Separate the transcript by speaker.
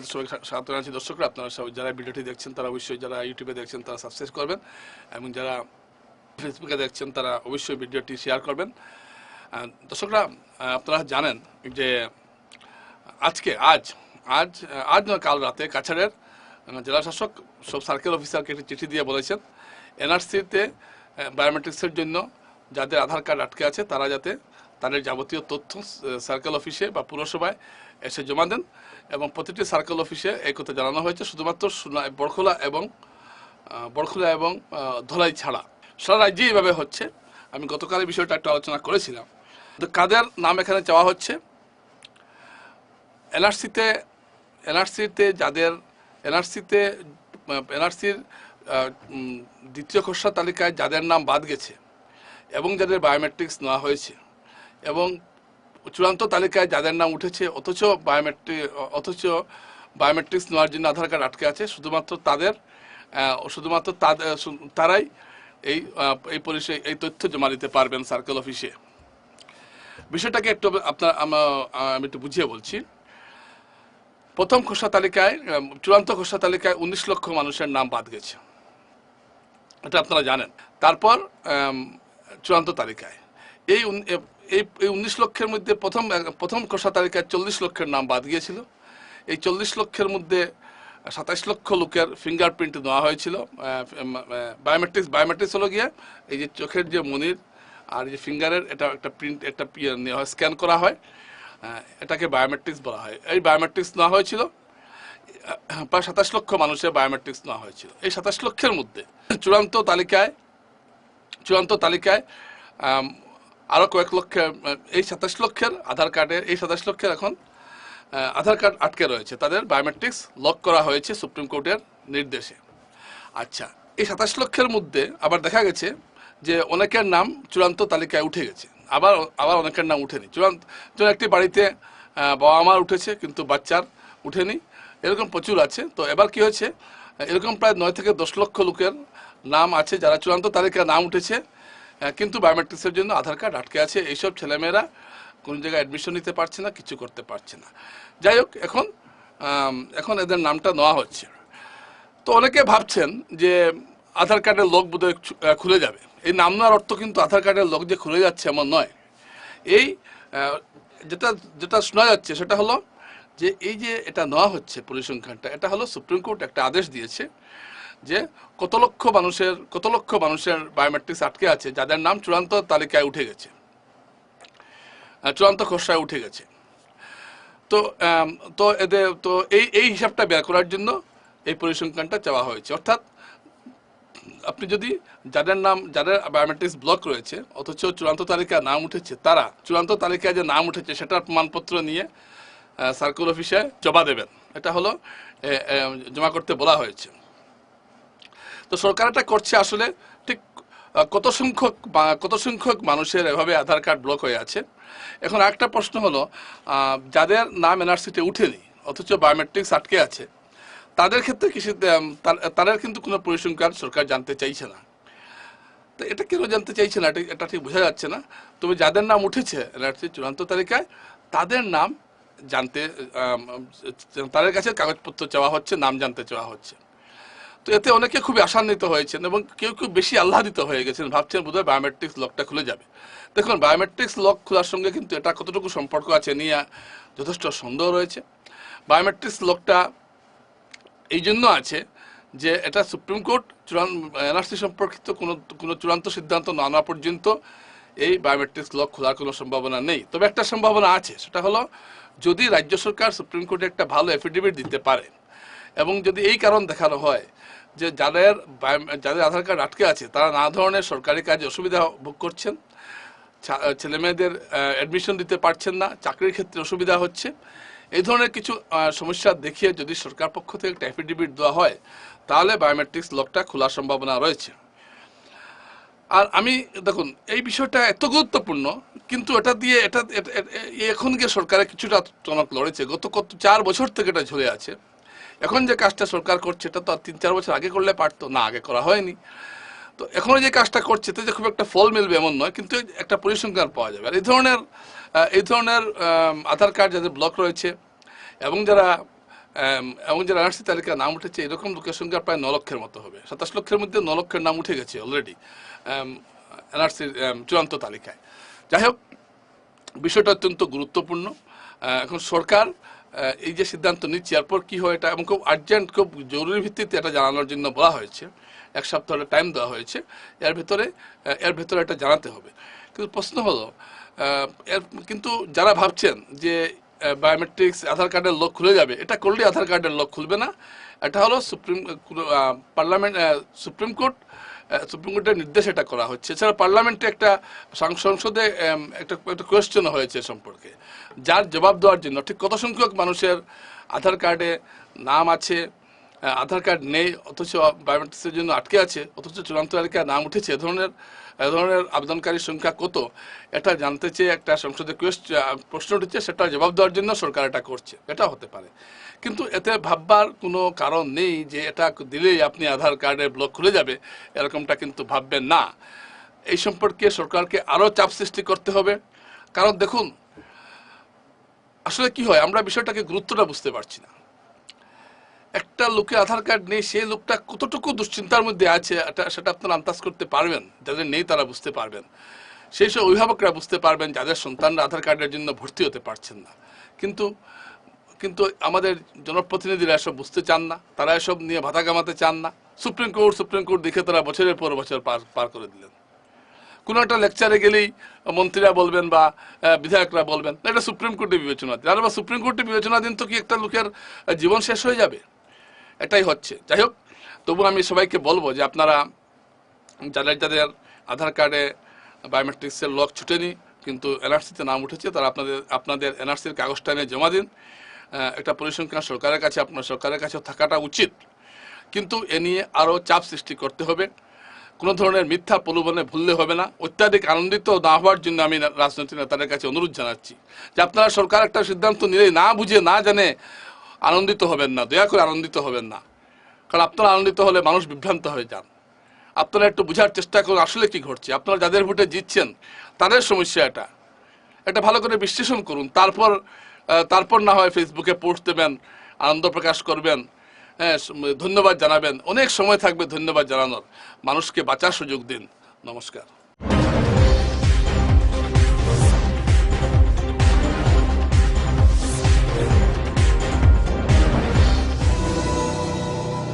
Speaker 1: চ্যানেলে সবাই স্বাগত জানাচ্ছি। দর্শকরা, আপনারা সবাই যারা ভিডিওটি দেখছেন, তারা অবশ্যই যারা ইউটিউবে দেখছেন, তারা সাবস্ক্রাইব করবেন এবং যারা ফেসবুকে দেখছেন, তারা অবশ্যই ভিডিওটি শেয়ার করবেন। দর্শকরা আপনারা জানেন যে আজকে, আজ আজ আজ নয়, কাল রাতে কাছাড়ের জেলা শাসক সব সার্কেল অফিসারকে একটি চিঠি দিয়ে বলেছেন এনআরসিতে বায়োমেট্রিক্সের জন্য যাদের আধার কার্ড আটকে আছে, তারা যাতে তাদের যাবতীয় তথ্য সার্কেল অফিসে বা পুরসভায় এসে জমা দেন এবং প্রতিটি সার্কেল অফিসে এই কথা জানানো হয়েছে। শুধুমাত্র বরখোলা এবং বরখোলা এবং ধলাই ছাড়া। সারা রাজ্যে এইভাবে হচ্ছে। আমি গতকাল এই বিষয়টা একটু আলোচনা করেছিলাম। তো কাদের নাম এখানে চাওয়া হচ্ছে? এনআরসিতে এনআরসিতে যাদের, এনআরসিতে এনআরসির দ্বিতীয় খসড়া তালিকায় যাদের নাম বাদ গেছে এবং যাদের বায়োমেট্রিক্স নেওয়া হয়েছে। এবং চূড়ান্ত তালিকায় যাদের নাম উঠেছে, অথচ বায়োমেট্রিক অথচ বায়োমেট্রিক্স নেওয়ার জন্য আধার কার্ড আটকে আছে, শুধুমাত্র তাদের শুধুমাত্র তারাই এই এই পরিষে এই তথ্য জমা দিতে পারবেন সার্কেল অফিসে বিষয়টাকে একটু আপনার, আমি একটু বুঝিয়ে বলছি। প্রথম খোসা তালিকায় চূড়ান্ত খসড়া তালিকায় উনিশ লক্ষ মানুষের নাম বাদ গেছে। এটা আপনারা জানেন। তারপর চূড়ান্ত তালিকায়। এই এই এই উনিশ লক্ষের মধ্যে প্রথম প্রথম খসড়া তালিকায় চল্লিশ লক্ষের নাম বাদ গিয়েছিল। এই চল্লিশ লক্ষের মধ্যে সাতাইশ লক্ষ লোকের ফিঙ্গারপ্রিন্ট নেওয়া হয়েছিল। বায়োমেট্রিক্স বায়োমেট্রিক্স হলো গিয়ে এই যে চোখের যে মনির আর যে ফিঙ্গারের এটা একটা প্রিন্ট একটা স্ক্যান করা হয়। এটাকে বায়োমেট্রিক্স বলা হয়। এই বায়োমেট্রিক্স নেওয়া হয়েছিল। প্রায় সাতাশ লক্ষ মানুষের বায়োমেট্রিক্স নেওয়া হয়েছিল। এই সাতাশ লক্ষের মধ্যে চূড়ান্ত তালিকায় চূড়ান্ত তালিকায় আরও কয়েক লক্ষের এই সাতাশ লক্ষের আধার কার্ডের এই সাতাশ লক্ষের এখন আধার কার্ড আটকে রয়েছে। তাদের বায়োমেট্রিক্স লক করা হয়েছে সুপ্রিম কোর্টের নির্দেশে। আচ্ছা এই সাতাশ লক্ষের মধ্যে আবার দেখা গেছে যে অনেকের নাম চূড়ান্ত তালিকায় উঠে গেছে। আবার আবার অনেকের নাম উঠেনি। চূড়ান্ত যেমন একটি বাড়িতে বাবা মার উঠেছে, কিন্তু বাচ্চার উঠেনি। এরকম প্রচুর আছে। তো এবার কি হয়েছে? এরকম প্রায় নয় থেকে দশ লক্ষ লোকের নাম আছে যারা চূড়ান্ত তালিকায় নাম উঠেছে। কিন্তু বায়োমেট্রিক্সের জন্য আধার কার্ড আটকে আছে। এইসব ছেলেমেয়েরা কোনো জায়গায় অ্যাডমিশন নিতে পারছে না, কিছু করতে পারছে না। যাই হোক, এখন এখন এদের নামটা নেওয়া হচ্ছে। তো অনেকে ভাবছেন যে আধার কার্ডের লোক বোধহয় খুলে যাবে। এই নাম নেওয়ার অর্থ কিন্তু আধার কার্ডের লোক যে খুলে যাচ্ছে এমন নয়। এই যেটা যেটা শোনা যাচ্ছে সেটা হলো যে এই যে এটা নেওয়া হচ্ছে পরিসংখ্যানটা, এটা হলো সুপ্রিম কোর্ট একটা আদেশ দিয়েছে যে কত লক্ষ মানুষের কত লক্ষ মানুষের বায়োমেট্রিক্স আটকে আছে, যাদের নাম চূড়ান্ত তালিকায় উঠে গেছে। চূড়ান্ত খসড়ায় উঠে গেছে। তো তো এদের, তো এই এই হিসাবটা বের করার জন্য এই পরিসংখ্যানটা চাওয়া হয়েছে। অর্থাৎ আপনি যদি যাদের নাম, যাদের বায়োমেট্রিক্স ব্লক রয়েছে, অথচ চূড়ান্ত তালিকায় নাম উঠেছে, তারা চূড়ান্ত তালিকায় যে নাম উঠেছে, সেটার প্রমাণপত্র নিয়ে সার্কুল অফিসে জমা দেবেন। এটা হলো জমা করতে বলা হয়েছে। তো সরকার এটা করছে আসলে ঠিক কত সংখ্যক কত সংখ্যক মানুষের এভাবে আধার কার্ড ব্লক হয়ে আছে। এখন একটা প্রশ্ন হলো যাদের নাম এনআরসিতে উঠেনি, অথচ বায়োমেট্রিক্স আটকে আছে, তাদের ক্ষেত্রে কৃষি তাদের কিন্তু কোনো পরিসংখ্যান সরকার জানতে চাইছে না। তো এটা কেন জানতে চাইছে না? এটা ঠিক বোঝা যাচ্ছে না। তবে যাদের নাম উঠেছে এনআরসি চূড়ান্ত তালিকায়, তাদের নাম জানতে তাদের কাছে কাগজপত্র চাওয়া হচ্ছে, নাম জানতে চাওয়া হচ্ছে। এতে অনেকে খুবই আশান্বিত হয়েছেন এবং কেউ কেউ বেশি আহ্লাদিত হয়ে গেছেন। ভাবছেন বোধহয় বায়োমেট্রিক্স লকটা খুলে যাবে। দেখুন বায়োমেট্রিক্স লক খোলার সঙ্গে কিন্তু এটা কতটুকু সম্পর্ক আছে নিয়ে যথেষ্ট সন্দেহ রয়েছে। বায়োমেট্রিক্স লকটা এই জন্য আছে যে এটা সুপ্রিম কোর্ট চূড়ান্ত, এনআরসি সম্পর্কিত কোনো কোনো চূড়ান্ত সিদ্ধান্ত না নেওয়া পর্যন্ত এই বায়োমেট্রিক্স লক খোলার কোনো সম্ভাবনা নেই। তবে একটা সম্ভাবনা আছে, সেটা হলো যদি রাজ্য সরকার সুপ্রিম কোর্টে একটা ভালো এফিডেভিট দিতে পারে এবং যদি এই কারণ দেখানো হয় যে যাদের যাদের আধার কার্ড আটকে আছে, তারা নানা ধরনের সরকারি কাজে অসুবিধা ভোগ করছেন। ছেলে মেয়েদের অ্যাডমিশন দিতে পারছেন না, চাকরির ক্ষেত্রে অসুবিধা হচ্ছে। এই ধরনের কিছু সমস্যা দেখিয়ে যদি সরকার পক্ষ থেকে একটা অ্যাফিডেভিট দেওয়া হয়, তাহলে বায়োমেট্রিক্স লকটা খোলার সম্ভাবনা রয়েছে। আর আমি, দেখুন, এই বিষয়টা এত গুরুত্বপূর্ণ, কিন্তু এটা দিয়ে এটা এখন গিয়ে সরকারের কিছুটা টনক লড়েছে। গত কত, চার বছর থেকে এটা ঝুলে আছে। এখন যে কাজটা সরকার করছে, এটা তো আর তিন চার বছর আগে করলে পারতো। না, আগে করা হয়নি। তো এখনও যে কাজটা করছে তো যে খুব একটা ফল মিলবে এমন নয়, কিন্তু একটা পরিসংখ্যান পাওয়া যাবে। আর এই ধরনের এই ধরনের আধার কার্ড যাদের ব্লক রয়েছে, এবং যারা এবং যে এনআরসি তালিকা নাম উঠেছে, এরকম লোকের সংখ্যা প্রায় ন লক্ষের মতো হবে। সাতাশ লক্ষের মধ্যে ন লক্ষের নাম উঠে গেছে অলরেডি এনআরসির চূড়ান্ত তালিকায়। যাই হোক, বিষয়টা অত্যন্ত গুরুত্বপূর্ণ। এখন সরকার এই যে সিদ্ধান্ত নিচ্ছি, এরপর কি হয় এটা এবং খুব আর্জেন্ট খুব জরুরি ভিত্তিতে এটা জানানোর জন্য বলা হয়েছে। এক সপ্তাহের টাইম দেওয়া হয়েছে। এর ভেতরে এর ভেতরে এটা জানাতে হবে। কিন্তু প্রশ্ন হলো এর, কিন্তু যারা ভাবছেন যে বায়োমেট্রিক্স আধার কার্ডের লোক খুলে যাবে, এটা করলে আধার কার্ডের লোক খুলবে না। এটা হলো supreme parliament supreme court supreme কোর্টের নির্দেশ এটা করা হচ্ছে। এছাড়া পার্লামেন্টে একটা সংসদে একটা একটা কোয়েশ্চেন হয়েছে সম্পর্কে। যার জবাব দেওয়ার জন্য, ঠিক কত সংখ্যক মানুষের আধার কার্ডে নাম আছে আধার কার্ড নেই, অথচ বায়োমেট্রিক্সের জন্য আটকে আছে, অথচ চূড়ান্ত তালিকায় নাম উঠেছে, এ ধরনের এ ধরনের আবেদনকারীর সংখ্যা কত? এটা জানতে চেয়ে একটা সংসদে প্রশ্ন উঠেছে, সেটা জবাব দেওয়ার জন্য সরকার এটা করছে, এটা হতে পারে। কিন্তু এতে ভাববার কোনো কারণ নেই যে এটা দিলেই আপনি আধার কার্ডের ব্লক খুলে যাবে, এরকমটা কিন্তু ভাববেন না। এই সম্পর্কে সরকারকে আরও চাপ সৃষ্টি করতে হবে। কারণ দেখুন, আসলে কি হয়, আমরা বিষয়টাকে গুরুত্বটা বুঝতে পারছি না। একটা লোকে আধার কার্ড নেই, সেই লোকটা কতটুকু দুশ্চিন্তার মধ্যে আছে সেটা আপনারা আন্দাজ করতে পারবেন। যাদের নেই তারা বুঝতে পারবেন। সেই সব অভিভাবকরা বুঝতে পারবেন, যাদের সন্তানরা আধার কার্ডের জন্য ভর্তি হতে পারছেন না। কিন্তু কিন্তু আমাদের জনপ্রতিনিধিরা এসব বুঝতে চান না, তারা এসব নিয়ে ভাতা কামাতে চান না। সুপ্রিম কোর্ট সুপ্রিম কোর্ট দেখে তারা বছরের পর বছর পার পার করে দিলেন। কোনো একটা লেকচারে গেলেই মন্ত্রীরা বলবেন বা বিধায়করা বলবেন এটা সুপ্রিম কোর্টে বিবেচনা। দিন আরে বা সুপ্রিম কোর্টে বিবেচনা দিন তো কি একটা লোকের জীবন শেষ হয়ে যাবে? এটাই হচ্ছে। যাই হোক তবু আমি সবাইকে বলব যে আপনারা যাদের যাদের আধার কার্ডে বায়োমেট্রিক্সের লক ছুটেনি, কিন্তু এনআরসিতে নাম উঠেছে, তারা আপনাদের আপনাদের এনআরসির কাগজটা নিয়ে জমা দিন। একটা পরিসংখ্যান সরকারের কাছে, আপনার সরকারের কাছে থাকাটা উচিত। কিন্তু এ নিয়ে আরও চাপ সৃষ্টি করতে হবে। কোনো ধরনের মিথ্যা প্রলোভনে ভুললে হবে না। অত্যাধিক আনন্দিত না হওয়ার জন্য আমি রাজনৈতিক নেতাদের কাছে অনুরোধ জানাচ্ছি যে আপনারা সরকার একটা সিদ্ধান্ত নিলে না বুঝে, না জানে আনন্দিত হবেন না, দয়া করে আনন্দিত হবেন না। কারণ আপনারা আনন্দিত হলে মানুষ বিভ্রান্ত হয়ে যান। আপনারা একটু বোঝার চেষ্টা করুন, আসলে কি ঘটছে? আপনারা যাদের ভোটে জিতছেন, তাদের সমস্যা এটা। এটা ভালো করে বিশ্লেষণ করুন। তারপর তারপর না হয় ফেসবুকে পোস্ট দেবেন, আনন্দ প্রকাশ করবেন হ্যাঁ ধন্যবাদ জানাবেন। অনেক সময় থাকবে ধন্যবাদ জানানোর। মানুষকে বাঁচার সুযোগ দিন। নমস্কার।